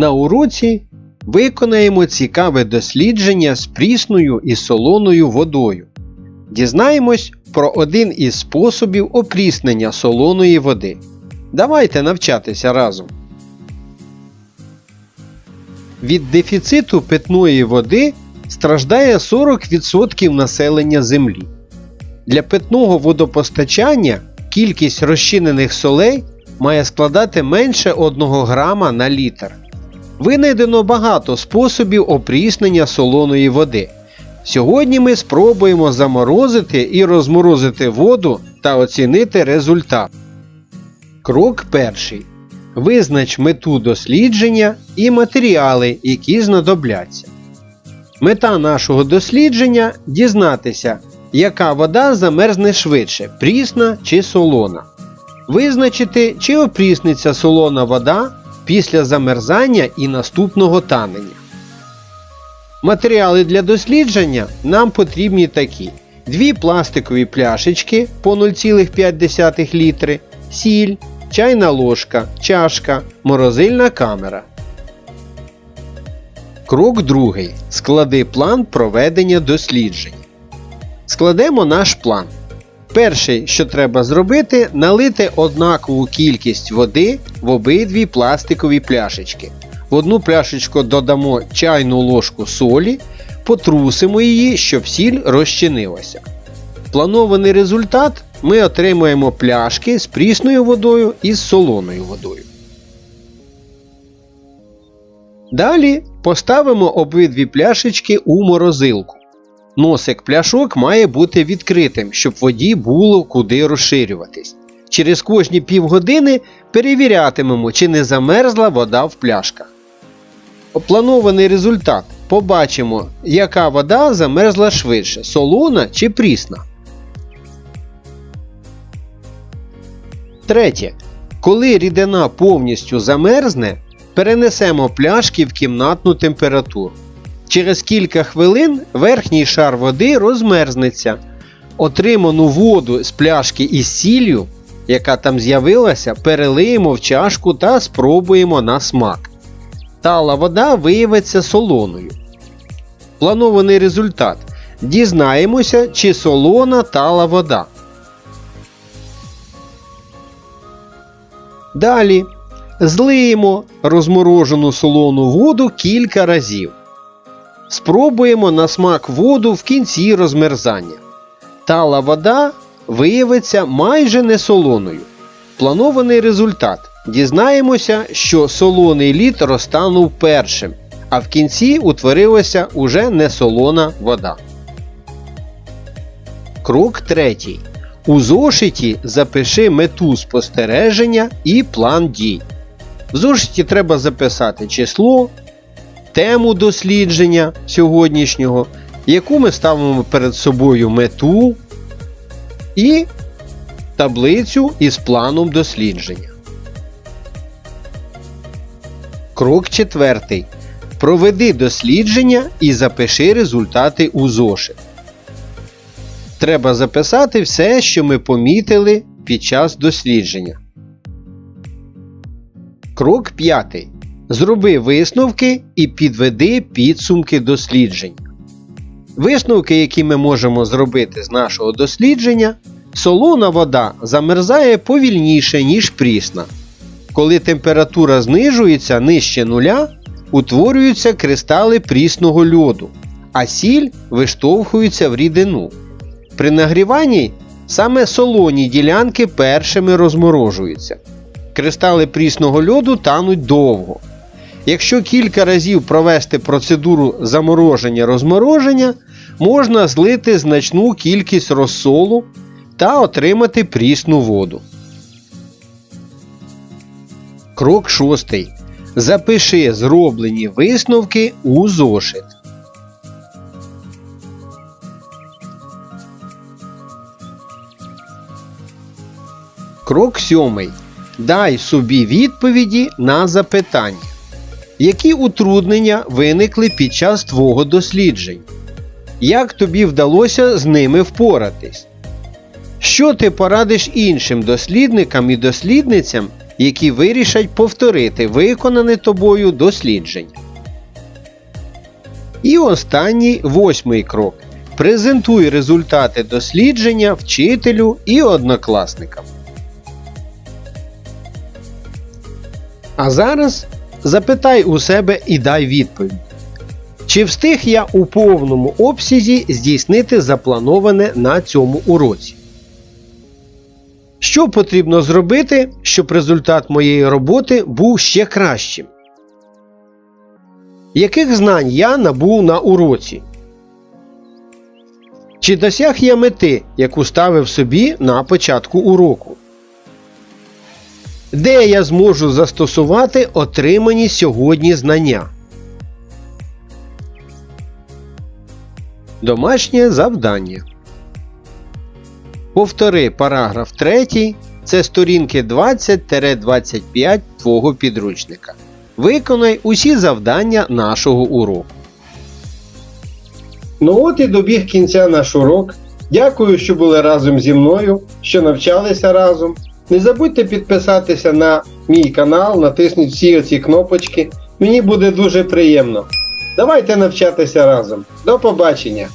На уроці виконаємо цікаве дослідження з прісною і солоною водою. Дізнаємось про один із способів опріснення солоної води. Давайте навчатися разом. Від дефіциту питної води страждає 40% населення Землі. Для питного водопостачання кількість розчинених солей має складати менше 1 грама на літр. Винайдено багато способів опріснення солоної води. Сьогодні ми спробуємо заморозити і розморозити воду та оцінити результат. Крок перший. Визнач мету дослідження і матеріали, які знадобляться. Мета нашого дослідження дізнатися, яка вода замерзне швидше прісна чи солона. Визначити, чи опрісниться солона вода після замерзання і наступного танення. Матеріали для дослідження нам потрібні такі: дві пластикові пляшечки по 0,5 літри, сіль, чайна ложка, чашка, морозильна камера. Крок другий. Склади план проведення досліджень. Складемо наш план. Перший, що треба зробити, налити однакову кількість води в обидві пластикові пляшечки. В одну пляшечку додамо чайну ложку солі, потрусимо її, щоб сіль розчинилася. Планований результат ми отримуємо пляшки з прісною водою і з солоною водою. Далі поставимо обидві пляшечки у морозилку. Носик пляшок має бути відкритим, щоб воді було куди розширюватись. Через кожні півгодини перевірятимемо, чи не замерзла вода в пляшках. Планований результат. Побачимо, яка вода замерзла швидше солона чи прісна. Третє. Коли рідина повністю замерзне, перенесемо пляшки в кімнатну температуру. Через кілька хвилин верхній шар води розмерзнеться. Отриману воду з пляшки із сіллю, яка там з'явилася, перелиємо в чашку та спробуємо на смак. Тала вода виявиться солоною. Планований результат. Дізнаємося, чи солона тала вода. Далі злиємо розморожену солону воду кілька разів. Спробуємо на смак воду в кінці розмерзання. Тала вода виявиться майже не солоною. Планований результат. Дізнаємося, що солоний лід розтанув першим, а в кінці утворилася уже не солона вода. Крок третій. У зошиті запиши мету спостереження і план дій. В зошиті треба записати число, тему дослідження сьогоднішнього, яку ми ставимо перед собою мету і таблицю із планом дослідження. Крок четвертий. Проведи дослідження і запиши результати у зошит. Треба записати все, що ми помітили під час дослідження. Крок 5. Зроби висновки і підведи підсумки досліджень. Висновки, які ми можемо зробити з нашого дослідження, солона вода замерзає повільніше, ніж прісна. Коли температура знижується нижче нуля, утворюються кристали прісного льоду, а сіль виштовхується в рідину. При нагріванні саме солоні ділянки першими розморожуються. Кристали прісного льоду тануть довго. Якщо кілька разів провести процедуру замороження-розмороження, можна злити значну кількість розсолу та отримати прісну воду. Крок 6. Запиши зроблені висновки у зошит. Крок 7. Дай собі відповіді на запитання. Які утруднення виникли під час твого досліджень? Як тобі вдалося з ними впоратись? Що ти порадиш іншим дослідникам і дослідницям, які вирішать повторити виконане тобою дослідження. І останній восьмий крок. Презентуй результати дослідження вчителю і однокласникам. А зараз запитай у себе і дай відповідь. Чи встиг я у повному обсязі здійснити заплановане на цьому уроці? Що потрібно зробити, щоб результат моєї роботи був ще кращим? Яких знань я набув на уроці? Чи досяг я мети, яку ставив собі на початку уроку? Де я зможу застосувати отримані сьогодні знання? Домашнє завдання. Повтори параграф 3. Це сторінки 20-25 твого підручника. Виконай усі завдання нашого уроку. Ну от і добіг кінця наш урок. Дякую, що були разом зі мною, що навчалися разом. Не забудьте підписатися на мій канал, натисніть всі оці кнопочки. Мені буде дуже приємно. Давайте навчатися разом. До побачення!